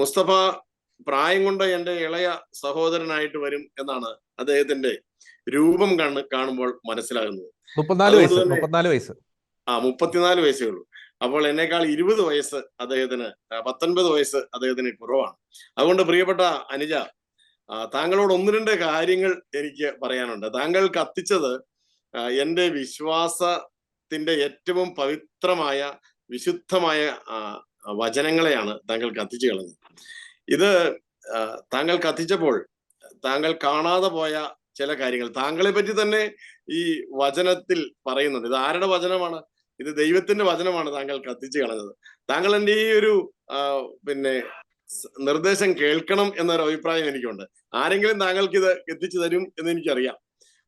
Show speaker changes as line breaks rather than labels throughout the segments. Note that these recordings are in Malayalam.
മുസ്തഫ പ്രായം കൊണ്ട് എന്റെ ഇളയ സഹോദരനായിട്ട് വരും എന്നാണ് അദ്ദേഹത്തിന്റെ രൂപം കണ്ണ് കാണുമ്പോൾ മനസ്സിലാകുന്നത്.
മുപ്പത്തിനാല് വയസ്സ് മുപ്പത്തിനാല് വയസ്സ്.
ആ മുപ്പത്തിനാല് വയസ്സേ ഉള്ളൂ. അപ്പോൾ എന്നേക്കാൾ ഇരുപത് വയസ്സ് അദ്ദേഹത്തിന് പത്തൊൻപത് വയസ്സ് അദ്ദേഹത്തിന് കുറവാണ്. അതുകൊണ്ട് പ്രിയപ്പെട്ട അനുജ താങ്കളോട് ഒന്ന് രണ്ട് കാര്യങ്ങൾ എനിക്ക് പറയാനുണ്ട്. താങ്കൾ കത്തിച്ചത് എന്റെ വിശ്വാസത്തിന്റെ ഏറ്റവും പവിത്രമായ വിശുദ്ധമായ വചനങ്ങളെയാണ് താങ്കൾ കത്തിച്ചു കളഞ്ഞത്. ഇത് താങ്കൾ കത്തിച്ചപ്പോൾ താങ്കൾ കാണാതെ പോയ ചില കാര്യങ്ങൾ. താങ്കളെ പറ്റി തന്നെ ഈ വചനത്തിൽ പറയുന്നുണ്ട്. ഇത് ആരുടെ വചനമാണ്? ഇത് ദൈവത്തിന്റെ വചനമാണ് താങ്കൾ കത്തിച്ചു കളഞ്ഞത്. താങ്കൾ എന്റെ ഈ ഒരു പിന്നെ നിർദ്ദേശം കേൾക്കണം എന്നൊരു അഭിപ്രായം എനിക്കുണ്ട്. ആരെങ്കിലും താങ്കൾക്ക് ഇത് എത്തിച്ചു തരും എന്ന് എനിക്കറിയാം.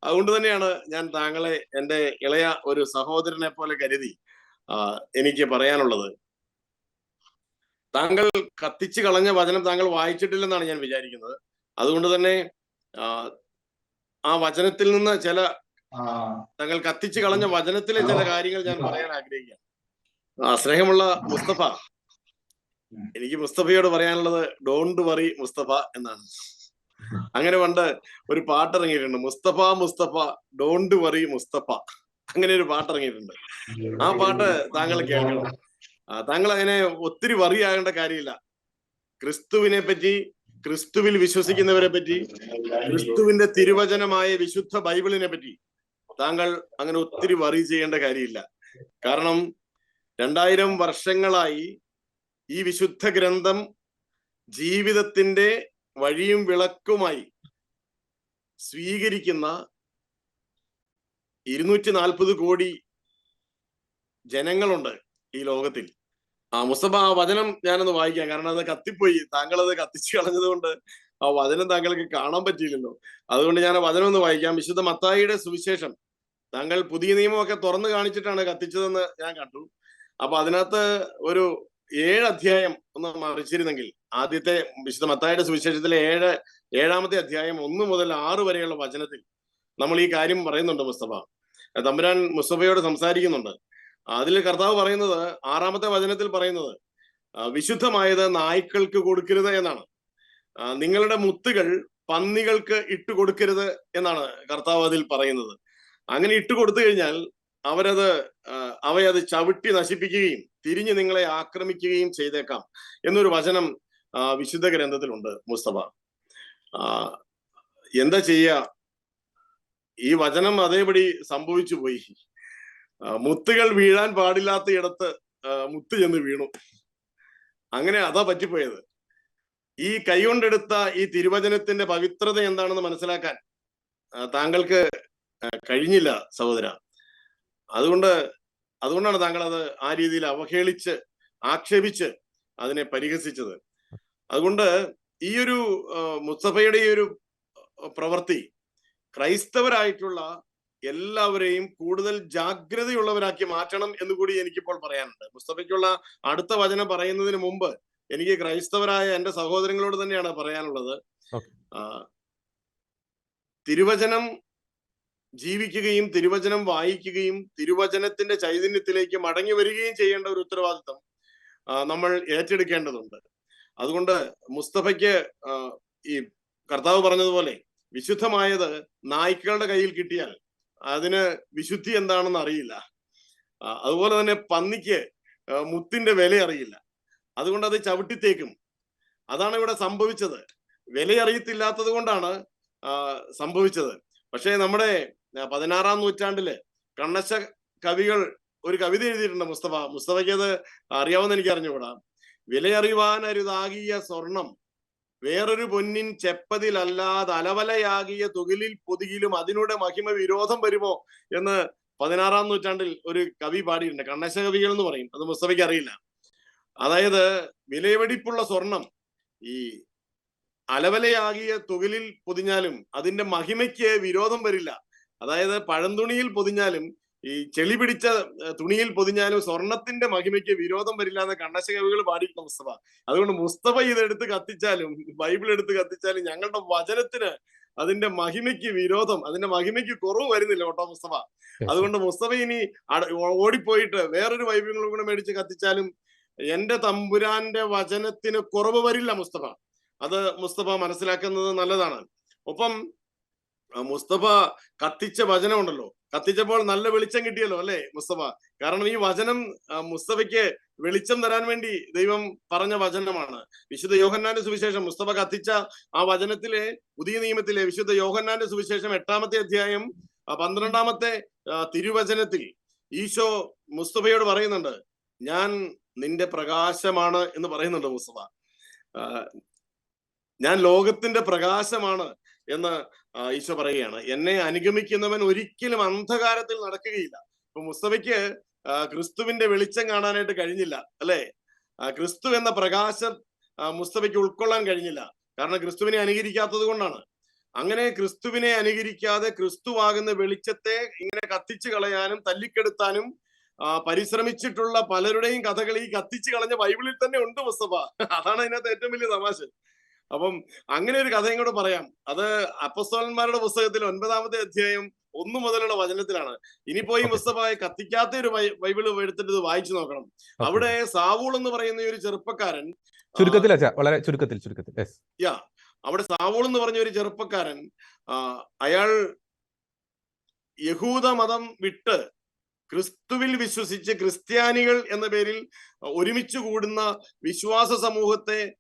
അതുകൊണ്ട് തന്നെയാണ് ഞാൻ താങ്കളെ എന്റെ ഇളയ ഒരു സഹോദരനെ പോലെ കരുതി എനിക്ക് പറയാനുള്ളത്. താങ്കൾ കത്തിച്ചു കളഞ്ഞ വചനം താങ്കൾ വായിച്ചിട്ടില്ലെന്നാണ് ഞാൻ വിചാരിക്കുന്നത്. അതുകൊണ്ട് തന്നെ ആ, വചനത്തിൽ നിന്ന് ചില താങ്കൾ കത്തിച്ചു കളഞ്ഞ വചനത്തിലെ ചില കാര്യങ്ങൾ ഞാൻ പറയാൻ ആഗ്രഹിക്കുകയാണ്. ആ സ്നേഹമുള്ള മുസ്തഫ. എനിക്ക് മുസ്തഫയോട് പറയാനുള്ളത് ഡോണ്ട് വറി മുസ്തഫ എന്നാണ്. അങ്ങനെ പണ്ട് ഒരു പാട്ട് ഇറങ്ങിയിട്ടുണ്ട് മുസ്തഫ മുസ്തഫ ഡോണ്ട് വറി മുസ്തഫ. അങ്ങനെ ഒരു പാട്ട് ഇറങ്ങിയിട്ടുണ്ട് ആ പാട്ട് താങ്കൾ കേൾക്കണം താങ്കൾ അങ്ങനെ ഒത്തിരി വറി ആകേണ്ട കാര്യമില്ല. ക്രിസ്തുവിനെ പറ്റി ക്രിസ്തുവിൽ വിശ്വസിക്കുന്നവരെ പറ്റി ക്രിസ്തുവിന്റെ തിരുവചനമായ വിശുദ്ധ ബൈബിളിനെ പറ്റി താങ്കൾ അങ്ങനെ ഒത്തിരി വറി ചെയ്യേണ്ട കാര്യമില്ല. കാരണം രണ്ടായിരം വർഷങ്ങളായി ഈ വിശുദ്ധ ഗ്രന്ഥം ജീവിതത്തിന്റെ വഴിയും വിളക്കുമായി സ്വീകരിക്കുന്ന ഇരുന്നൂറ്റി നാൽപ്പത് കോടി ജനങ്ങളുണ്ട്. ഈ ലോകത്തിൽ. ആ മുസ്തഫ ആ വചനം ഞാനൊന്ന് വായിക്കാം. കാരണം അത് കത്തിപ്പോയി. താങ്കൾ അത് കത്തിച്ചു കളഞ്ഞത് കൊണ്ട് ആ വചനം താങ്കൾക്ക് കാണാൻ പറ്റിയില്ലല്ലോ അതുകൊണ്ട് ഞാൻ ആ വചനം ഒന്ന് വായിക്കാം. വിശുദ്ധ മത്തായിയുടെ സുവിശേഷം. താങ്കൾ പുതിയ നിയമമൊക്കെ തുറന്നു കാണിച്ചിട്ടാണ് കത്തിച്ചതെന്ന് ഞാൻ കണ്ടു. അപ്പൊ അതിനകത്ത് ഒരു ഏഴ് അധ്യായം ഒന്ന് മറിച്ചിരുന്നെങ്കിൽ ആദ്യത്തെ വിശുദ്ധ മത്തായിയുടെ സുവിശേഷത്തിലെ ഏഴ് ഏഴാമത്തെ അധ്യായം ഒന്ന് മുതൽ ആറ് വരെയുള്ള വചനത്തിൽ നമ്മൾ ഈ കാര്യം പറയുന്നുണ്ട് മുസ്തഫ. തമ്പുരാൻ മുസ്തഫയോട് സംസാരിക്കുന്നുണ്ട്. അതിൽ കർത്താവ് പറയുന്നത് ആറാമത്തെ വചനത്തിൽ പറയുന്നത് വിശുദ്ധമായത് നായ്ക്കൾക്ക് കൊടുക്കരുത് എന്നാണ്. നിങ്ങളുടെ മുത്തുകൾ പന്നികൾക്ക് ഇട്ട് കൊടുക്കരുത് എന്നാണ് കർത്താവ് അതിൽ പറയുന്നത്. അങ്ങനെ ഇട്ട് കൊടുത്തു കഴിഞ്ഞാൽ അവരത് അവയത് ചവിട്ടി നശിപ്പിക്കുകയും തിരിഞ്ഞ് നിങ്ങളെ ആക്രമിക്കുകയും ചെയ്തേക്കാം എന്നൊരു വചനം വിശുദ്ധ ഗ്രന്ഥത്തിലുണ്ട് മുസ്തഫ. എന്താ ചെയ്യുക ഈ വചനം അതേപടി സംഭവിച്ചു പോയി മുത്തുകൾ വീഴാൻ പാടില്ലാത്ത ഇടത്ത് മുത്ത് ചെന്ന് വീണു. അങ്ങനെ അതാ പറ്റിപ്പോയത്. ഈ കൈകൊണ്ടെടുത്ത ഈ തിരുവചനത്തിന്റെ പവിത്രത എന്താണെന്ന് മനസ്സിലാക്കാൻ താങ്കൾക്ക് കഴിഞ്ഞില്ല സഹോദര. അതുകൊണ്ട് അതുകൊണ്ടാണ് താങ്കൾ അത് ആ രീതിയിൽ അവഹേളിച്ച് ആക്ഷേപിച്ച് അതിനെ പരിഹസിച്ചത്. അതുകൊണ്ട് ഈ ഒരു മുസ്തഫയുടെ ഈ ഒരു പ്രവൃത്തി ക്രൈസ്തവരായിട്ടുള്ള എല്ലാവരെയും കൂടുതൽ ജാഗ്രതയുള്ളവരാക്കി മാറ്റണം എന്ന് കൂടി എനിക്കിപ്പോൾ പറയാനുണ്ട്. മുസ്തഫയ്ക്കുള്ള അടുത്ത വചനം പറയുന്നതിന് മുമ്പ് എനിക്ക് ക്രൈസ്തവരായ എന്റെ സഹോദരങ്ങളോട് തന്നെയാണ് പറയാനുള്ളത്. തിരുവചനം ജീവിക്കുകയും തിരുവചനം വായിക്കുകയും തിരുവചനത്തിന്റെ ചൈതന്യത്തിലേക്ക് മടങ്ങി വരികയും ചെയ്യേണ്ട ഒരു ഉത്തരവാദിത്വം നമ്മൾ ഏറ്റെടുക്കേണ്ടതുണ്ട്. അതുകൊണ്ട് മുസ്തഫയ്ക്ക് ഈ കർത്താവ് പറഞ്ഞതുപോലെ വിശുദ്ധമായത് നായ്ക്കളുടെ കയ്യിൽ കിട്ടിയാൽ അതിന് വിശുദ്ധി എന്താണെന്ന് അറിയില്ല. അതുപോലെ തന്നെ പന്നിക്ക് മുത്തിന്റെ വില അറിയില്ല. അതുകൊണ്ട് അത് ചവിട്ടിത്തേക്കും. അതാണ് ഇവിടെ സംഭവിച്ചത്. വില അറിയത്തില്ലാത്തത് കൊണ്ടാണ് സംഭവിച്ചത്. പക്ഷേ നമ്മുടെ പതിനാറാം നൂറ്റാണ്ടിൽ കണ്ണശ കവികൾ ഒരു കവിത എഴുതിയിട്ടുണ്ട് മുസ്തഫ. മുസ്തഫയ്ക്ക് അത് അറിയാവുന്ന എനിക്ക് അറിഞ്ഞുകൂടാ വിലയറിവാനരുതാകിയ സ്വർണം വേറൊരു പൊന്നിൻ ചെപ്പതിലല്ലാതെ അലവലയാകിയ തുകിലിൽ പൊതുകിലും അതിനൂടെ മഹിമ വിരോധം വരുമോ എന്ന് പതിനാറാം നൂറ്റാണ്ടിൽ ഒരു കവി പാടിയിട്ടുണ്ട്. കണ്ണശ കവികൾ എന്ന് പറയും. അത് മുസ്തഫയ്ക്ക് അറിയില്ല. അതായത് വിലവെടിപ്പുള്ള സ്വർണം ഈ അലവലയാകിയ തുകിലിൽ പൊതിഞ്ഞാലും അതിന്റെ മഹിമയ്ക്ക് വിരോധം വരില്ല. അതായത് പഴന്തുണിയിൽ പൊതിഞ്ഞാലും ഈ ചെളി പിടിച്ച തുണിയിൽ പൊതിഞ്ഞാലും സ്വർണത്തിന്റെ മഹിമയ്ക്ക് വിരോധം വരില്ല എന്ന് കണ്ണശ കവികൾ പാടിയിട്ടുള്ള മുസ്തഫ അതുകൊണ്ട് മുസ്തഫ ഇതെടുത്ത് കത്തിച്ചാലും ബൈബിൾ എടുത്ത് കത്തിച്ചാലും ഞങ്ങളുടെ വചനത്തിന് അതിന്റെ മഹിമയ്ക്ക് വിരോധം അതിന്റെ മഹിമയ്ക്ക് കുറവ് വരുന്നില്ല ഓട്ടോ മുസ്തഫ. അതുകൊണ്ട് മുസ്തഫ ഇനി ഓടിപ്പോയിട്ട് വേറൊരു ബൈബിളും കൂടെ മേടിച്ച് കത്തിച്ചാലും എന്റെ തമ്പുരാന്റെ വചനത്തിന് കുറവ് വരില്ല മുസ്തഫ. അത് മുസ്തഫ മനസ്സിലാക്കുന്നത് നല്ലതാണ്. ഒപ്പം മുസ്തഫ കത്തിച്ച വചനമുണ്ടല്ലോ. കത്തിച്ചപ്പോൾ നല്ല വെളിച്ചം കിട്ടിയല്ലോ അല്ലെ മുസ്തഫ? കാരണം ഈ വചനം മുസ്തഫയ്ക്ക് വെളിച്ചം തരാൻ വേണ്ടി ദൈവം പറഞ്ഞ വചനമാണ്. വിശുദ്ധ യോഹന്നാന്റെ സുവിശേഷം മുസ്തഫ കത്തിച്ച ആ വചനത്തിലെ പുതിയ നിയമത്തിലെ വിശുദ്ധ യോഹന്നാന്റെ സുവിശേഷം എട്ടാമത്തെ അധ്യായം പന്ത്രണ്ടാമത്തെ തിരുവചനത്തിൽ ഈശോ മുസ്തഫയോട് പറയുന്നുണ്ട് ഞാൻ നിന്റെ പ്രകാശമാണ് എന്ന് പറയുന്നുണ്ട് മുസ്തഫ. ഞാൻ ലോകത്തിന്റെ പ്രകാശമാണ് എന്ന് ഈശോ പറയുകയാണ് എന്നെ അനുഗമിക്കുന്നവൻ ഒരിക്കലും അന്ധകാരത്തിൽ നടക്കുകയില്ല. ഇപ്പൊ മുസ്തഫയ്ക്ക് ക്രിസ്തുവിന്റെ വെളിച്ചം കാണാനായിട്ട് കഴിഞ്ഞില്ല അല്ലെ? ക്രിസ്തു എന്ന പ്രകാശം മുസ്തഫയ്ക്ക് ഉൾക്കൊള്ളാൻ കഴിഞ്ഞില്ല. കാരണം ക്രിസ്തുവിനെ അനുകരിക്കാത്തത് കൊണ്ടാണ്. അങ്ങനെ ക്രിസ്തുവിനെ അനുകരിക്കാതെ ക്രിസ്തുവാകുന്ന വെളിച്ചത്തെ ഇങ്ങനെ കത്തിച്ചു കളയാനും തല്ലിക്കെടുത്താനും പരിശ്രമിച്ചിട്ടുള്ള പലരുടെയും കഥകൾ ഈ കത്തിച്ചു കളഞ്ഞ ബൈബിളിൽ തന്നെ ഉണ്ട് മുസ്തഫ. അതാണ് അതിനകത്ത് ഏറ്റവും വലിയ തമാശ. അപ്പം അങ്ങനെ ഒരു കഥയും കൂടെ പറയാം. അത് അപ്പസ്തോലന്മാരുടെ പുസ്തകത്തിൽ ഒൻപതാമത്തെ അധ്യായം ഒന്നു മുതലുള്ള വചനത്തിലാണ്. ഇനി പോയി
Okay.
മുസ്തഫ കത്തിക്കാത്ത ഒരു ബൈബിൾ എടുത്തിട്ട് ഇത് വായിച്ചു നോക്കണം. അവിടെ സാവൂൾ എന്ന് പറയുന്ന ഒരു ചെറുപ്പക്കാരൻ
ചുരുക്കത്തിൽ വളരെ ചുരുക്കത്തിൽ ചുരുക്കത്തിൽ.
യാ അവിടെ സാവൂൾ എന്ന് പറഞ്ഞ ഒരു ചെറുപ്പക്കാരൻ അയാൾ യഹൂദ മതം വിട്ട് ക്രിസ്തുവിൽ വിശ്വസിച്ച് ക്രിസ്ത്യാനികൾ എന്ന പേരിൽ ഒരുമിച്ച് കൂടുന്ന വിശ്വാസ സമൂഹത്തെ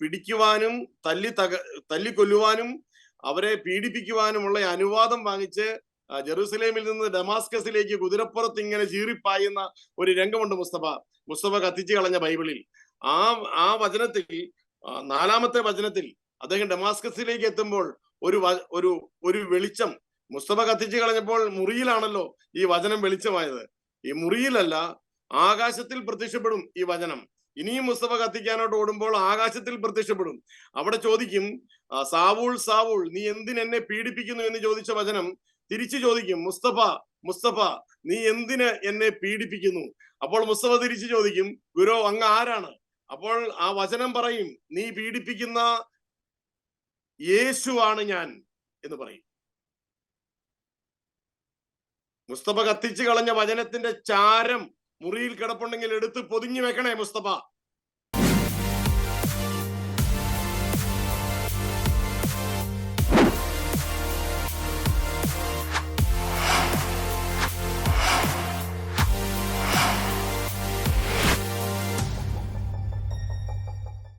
പിടിക്കുവാനും തല്ലി തക തല്ലിക്കൊല്ലുവാനും അവരെ പീഡിപ്പിക്കുവാനുമുള്ള അനുവാദം വാങ്ങിച്ച് ജെറുസലേമിൽ നിന്ന് ഡമാസ്കസിലേക്ക് കുതിരപ്പുറത്ത് ഇങ്ങനെ ചീറിപ്പായുന്ന ഒരു രംഗമുണ്ട് മുസ്തഫ. മുസ്തഫ കത്തിച്ചു കളഞ്ഞ ബൈബിളിൽ. ആ ആ വചനത്തിൽ നാലാമത്തെ വചനത്തിൽ അദ്ദേഹം ഡമാസ്കസിലേക്ക് എത്തുമ്പോൾ ഒരു ഒരു ഒരു വെളിച്ചം. മുസ്തഫ കത്തിച്ചു കളഞ്ഞപ്പോൾ മുറിയിലാണല്ലോ ഈ വചനം വെളിച്ചമായത്. ഈ മുറിയിലല്ല ആകാശത്തിൽ പ്രത്യക്ഷപ്പെടും ഈ വചനം. ഇനിയും മുസ്തഫ കത്തിക്കാനോട്ട് ഓടുമ്പോൾ ആകാശത്തിൽ പ്രത്യക്ഷപ്പെടും. അവിടെ ചോദിക്കും സാവൂൾ സാവൂൾ നീ എന്തിനെന്നെ പീഡിപ്പിക്കുന്നു എന്ന് ചോദിച്ച വചനം തിരിച്ചു ചോദിക്കും മുസ്തഫ മുസ്തഫ നീ എന്തിന് എന്നെ പീഡിപ്പിക്കുന്നു? അപ്പോൾ മുസ്തഫ തിരിച്ചു ചോദിക്കും ഗുരു അങ്ങ് ആരാണ്? അപ്പോൾ ആ വചനം പറയും നീ പീഡിപ്പിക്കുന്ന യേശുവാണ് ഞാൻ എന്ന് പറയും. മുസ്തഫ കത്തിച്ചു കളഞ്ഞ വചനത്തിന്റെ ചാരം മുറിയിൽ കിടപ്പുണ്ടെങ്കിൽ എടുത്ത് പൊതിഞ്ഞു വെക്കണേ മുസ്തഫ.